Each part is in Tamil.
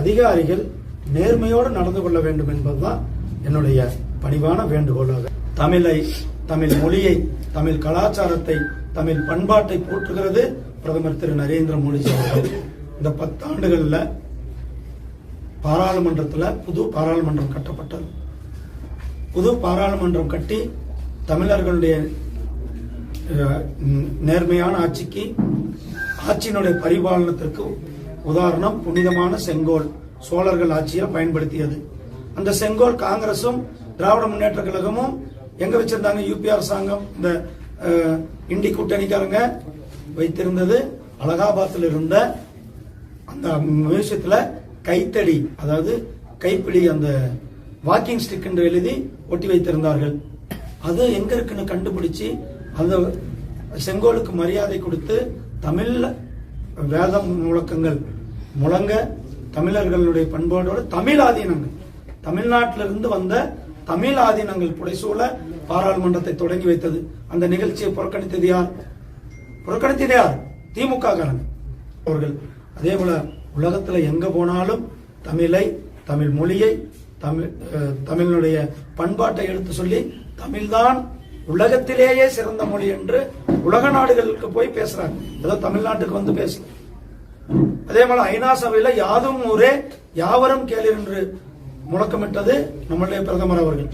அதிகாரிகள் நேர்மையோடு நடந்து கொள்ள வேண்டும் என்பதுதான் என்னுடைய பணிவான வேண்டுகோளாக. தமிழை தமிழ் மொழியை தமிழ் கலாச்சாரத்தை தமிழ் பண்பாட்டை போற்றுகிறது பிரதமர் திரு நரேந்திர மோடிஜி அவர்கள். இந்த பத்தாண்டுகளில் பாராளுமன்றத்தில் புது பாராளுமன்றம் கட்டப்பட்டது. புது பாராளுமன்றம் கட்டி தமிழர்களுடைய நேர்மையான ஆட்சிக்கு ஆட்சியினுடைய பரிபாலனத்திற்கு உதாரணம் புனிதமான செங்கோல் சோழர்கள் ஆட்சியில் பயன்படுத்தியது. அந்த செங்கோல் காங்கிரசும் திராவிட முன்னேற்ற கழகமும் எங்க வச்சிருந்தாங்க? யூபி அரசாங்கம். இந்த இண்டி கூட்டணிக்காரங்க வைத்திருந்தது. அலகாபாத்தில் இருந்த அந்த மியூசியத்துல கைத்தடி அதாவது கைப்பிடி அந்த வாக்கிங் ஸ்டிக் என்று எழுதி ஒட்டி வைத்திருந்தார்கள். அது எங்க இருக்குன்னு கண்டுபிடிச்சு அந்த செங்கோலுக்கு மரியாதை கொடுத்து தமிழ்ல வேதம் முழக்கங்கள் முழங்க தமிழர்களுடைய பண்பாடோட தமிழ் ஆதீனங்கள். தமிழ்நாட்டிலிருந்து வந்த தமிழ் ஆதீனங்கள் புடைசூழ பாராளுமன்றத்தை தொடங்கி வைத்தது. அந்த நிகழ்ச்சியை புறக்கணித்தது யார்? புறக்கணித்தது யார்? திமுக காரங்க அவர்கள். அதே போல உலகத்தில் எங்க போனாலும் தமிழை தமிழ் மொழியை தமிழ் தமிழனுடைய பண்பாட்டை எடுத்து சொல்லி தமிழ்தான் உலகத்திலேயே சிறந்த மொழி என்று உலக நாடுகளுக்கு போய் பேசுறாங்க. ஏதோ தமிழ்நாட்டுக்கு வந்து பேசல அதே போல ஐநா சபையில யாதும் ஊரே யாவரும் கேளு என்று முழக்கமிட்டது நம்மளுடைய பிரதமர் அவர்கள்.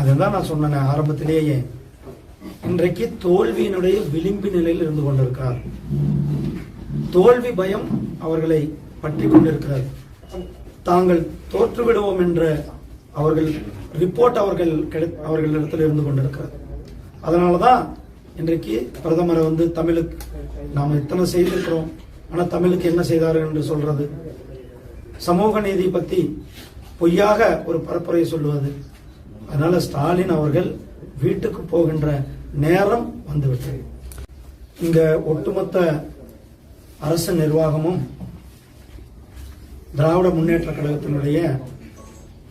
அதுதான் நான் சொன்னேன் ஆரம்பத்திலேயே. இன்றைக்கு தோல்வியினுடைய விளிம்பு நிலையில் இருந்து கொண்டிருக்கிறார். தோல்வி பயம் அவர்களை பற்றி கொண்டிருக்கிறது. தாங்கள் தோற்றுவிடுவோம் என்ற அவர்கள் ரிப்போர்ட் அவர்கள் கிடை- அவர்களிடத்தில் இருந்து கொண்டிருக்கிறது. அதனாலதான் இன்றைக்கு பிரதமரை வந்து தமிழுக்கு நாம் இத்தனை செய்திருக்கிறோம். ஆனா தமிழுக்கு என்ன செய்தார்கள் என்று சொல்றது? சமூக நீதி பத்தி பொய்யாக ஒரு பரப்புரையை சொல்லுவது. அதனால ஸ்டாலின் அவர்கள் வீட்டுக்கு போகின்ற நேரம் வந்துவிட்டது. இங்க ஒட்டுமொத்த அரசு நிர்வாகமும் திராவிட முன்னேற்ற கழகத்தினுடைய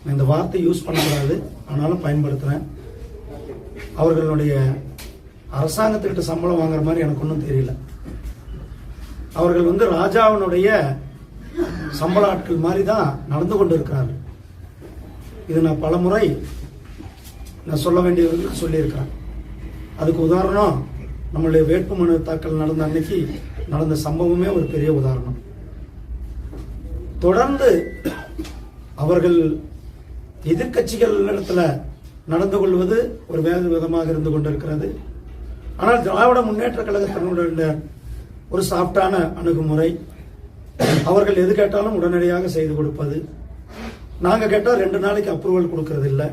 நான் இந்த வார்த்தை யூஸ் பண்ணக்கூடாது. ஆனாலும் பயன்படுத்துறேன். அவர்களுடைய அரசாங்கத்துக்கிட்ட சம்பளம் வாங்குற மாதிரி எனக்கு ஒன்றும் தெரியல. அவர்கள் வந்து ராஜாவினுடைய சம்பள ஆட்கள் மாதிரி தான் நடந்து கொண்டு இருக்கிறார்கள் இது நான் பலமுறை நான் சொல்ல வேண்டியவர்களுக்கு சொல்லியிருக்கிறேன் அதுக்கு உதாரணம் நம்மளுடைய வேட்புமனு தாக்கல் நடந்த அன்னைக்கு நடந்த சம்பவமே ஒரு பெரிய உதாரணம். தொடர்ந்து அவர்கள் எதிர்க்கட்சிகள் இடத்துல நடந்து கொள்வது ஒரு வேறு விதமாக இருந்து கொண்டிருக்கிறது. ஆனால் திராவிட முன்னேற்ற கழகத்தினுடைய ஒரு சாஃப்டான அணுகுமுறை அவர்கள் எது கேட்டாலும் உடனடியாக செய்து கொடுப்பது. நாங்கள் கேட்டால் ரெண்டு நாளைக்கு அப்ரூவல் கொடுக்கறது இல்லை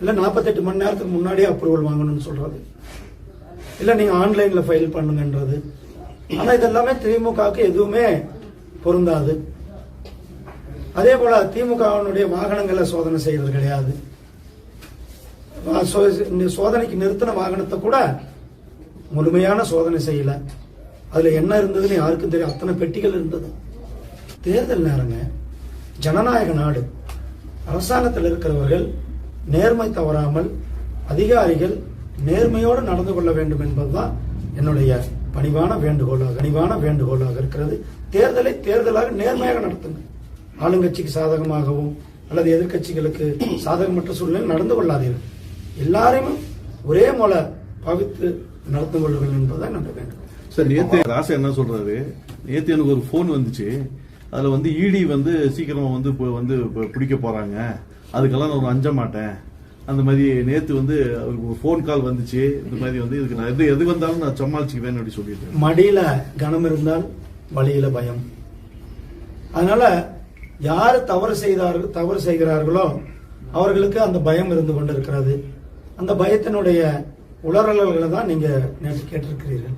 இல்லை நாற்பத்தெட்டு மணி நேரத்துக்கு முன்னாடியே அப்ரூவல் வாங்கணும்னு சொல்றது. இல்லை நீங்கள் ஆன்லைனில் ஃபைல் பண்ணுங்கன்றது. ஆனால் இதெல்லாமே திமுகவுக்கு எதுவுமே பொருந்தாது. அதே போல திமுகவினுடைய வாகனங்களை சோதனை செய்யறது கிடையாது. இந்த சோதனைக்கு நிறுத்தின வாகனத்தை கூட முழுமையான சோதனை செய்யல. அதுல என்ன இருந்ததுன்னு யாருக்கும் தெரியும். அத்தனை பெட்டிகள் இருந்தது. தேர்தல் நேரங்க ஜனநாயக நாடு. அரசாங்கத்தில் இருக்கிறவர்கள் நேர்மை தவறாமல் அதிகாரிகள் நேர்மையோடு நடந்து கொள்ள வேண்டும் என்பதுதான் என்னுடைய பணிவான வேண்டுகோளாக பணிவான வேண்டுகோளாக இருக்கிறது. தேர்தலை தேர்தலாக நேர்மையாக நடத்துங்க ஆளுங்கட்சிக்கு சாதகமாகவும் அல்லது எதிர்க்கட்சிகளுக்கு சாதகமற்ற சூழ்நிலை நடந்து கொள்ளாதீர்கள். எல்லாரையும் ஒரே போல பவித்து நடந்து கொள்ளுங்கள் என்பதுதான் என்னுடைய வேண்டுகோள். சார் நேத்து ராசா என்ன சொல்றாரு? நேத்து எனக்கு ஒரு போன் வந்துச்சு. அதுல வந்து இடி வந்து சீக்கிரமா வந்து வந்து பிடிக்க போறாங்க. அதுக்கெல்லாம் நான் அஞ்ச மாட்டேன். அந்த மாதிரி நேத்து வந்து அவருக்கு ஒரு ஃபோன் கால் வந்துச்சு. இந்த மாதிரி வந்து இதுக்கு நான் எது எது வந்தாலும் நான் சமாளிச்சுக்குவேன் அப்படி சொல்லிட்டு. மடியில கனம் இருந்தால் வழியில பயம். அதனால யார் தவறு செய்தார்கள் தவறு செய்கிறார்களோ அவர்களுக்கு அந்த பயம் இருந்து கொண்டிருக்கிறது. அந்த பயத்தினுடைய உளறல்களை தான் நீங்க நேற்று கேட்டிருக்கிறீர்கள்.